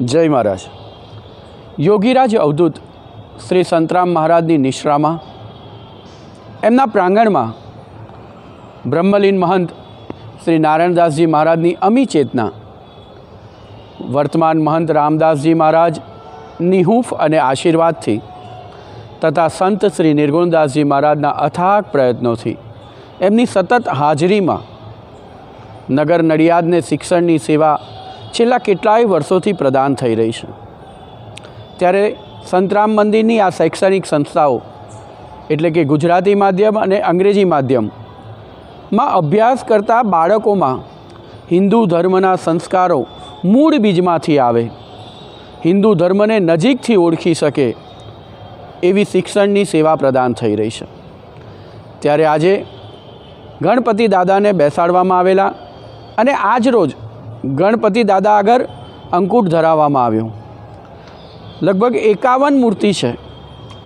જય મહારાજ. યોગીરાજ અવધૂત શ્રી સંતરામ મહારાજની નિશ્રામાં, એમના પ્રાંગણમાં બ્રહ્મલીન મહંત શ્રી નારાયણદાસજી મહારાજની અમી ચેતના વર્તમાન મહંત રામદાસજી મહારાજની હૂંફ અને આશીર્વાદથી તથા સંત શ્રી નિર્ગુણદાસજી મહારાજના અથાગ પ્રયત્નોથી એમની સતત હાજરીમાં નગર નડિયાદને શિક્ષણની સેવા છેલ્લા કેટલાય વર્ષોથી પ્રદાન થઈ રહી છે. ત્યારે સંતરામ મંદિરની આ શૈક્ષણિક સંસ્થાઓ, એટલે કે ગુજરાતી માધ્યમ અને અંગ્રેજી માધ્યમમાં અભ્યાસ કરતા બાળકોમાં હિન્દુ ધર્મના સંસ્કારો મૂળ બીજમાંથી આવે. હિન્દુ ધર્મને નજીકથી ઓળખી શકે એવી શિક્ષણની સેવા પ્રદાન થઈ રહી છે. ત્યારે આજે ગણપતિ દાદાને બેસાડવામાં આવેલા અને આજ રોજ ગણપતિ દાદા આગળ અંકુટ ધરાવવામાં આવ્યું. લગભગ એકાવન મૂર્તિ છે.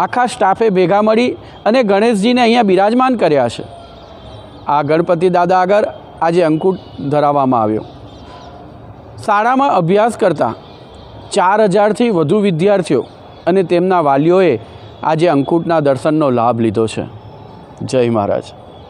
આખા સ્ટાફે ભેગા મળી અને ગણેશજીને અહીંયા બિરાજમાન કર્યા છે. આ ગણપતિ દાદા આગળ આજે અંકુટ ધરાવવામાં આવ્યો. શાળામાં અભ્યાસ કરતા ચાર હજારથી વધુ વિદ્યાર્થીઓ અને તેમના વાલીઓએ આજે અંકુટના દર્શનનો લાભ લીધો છે. જય મહારાજ.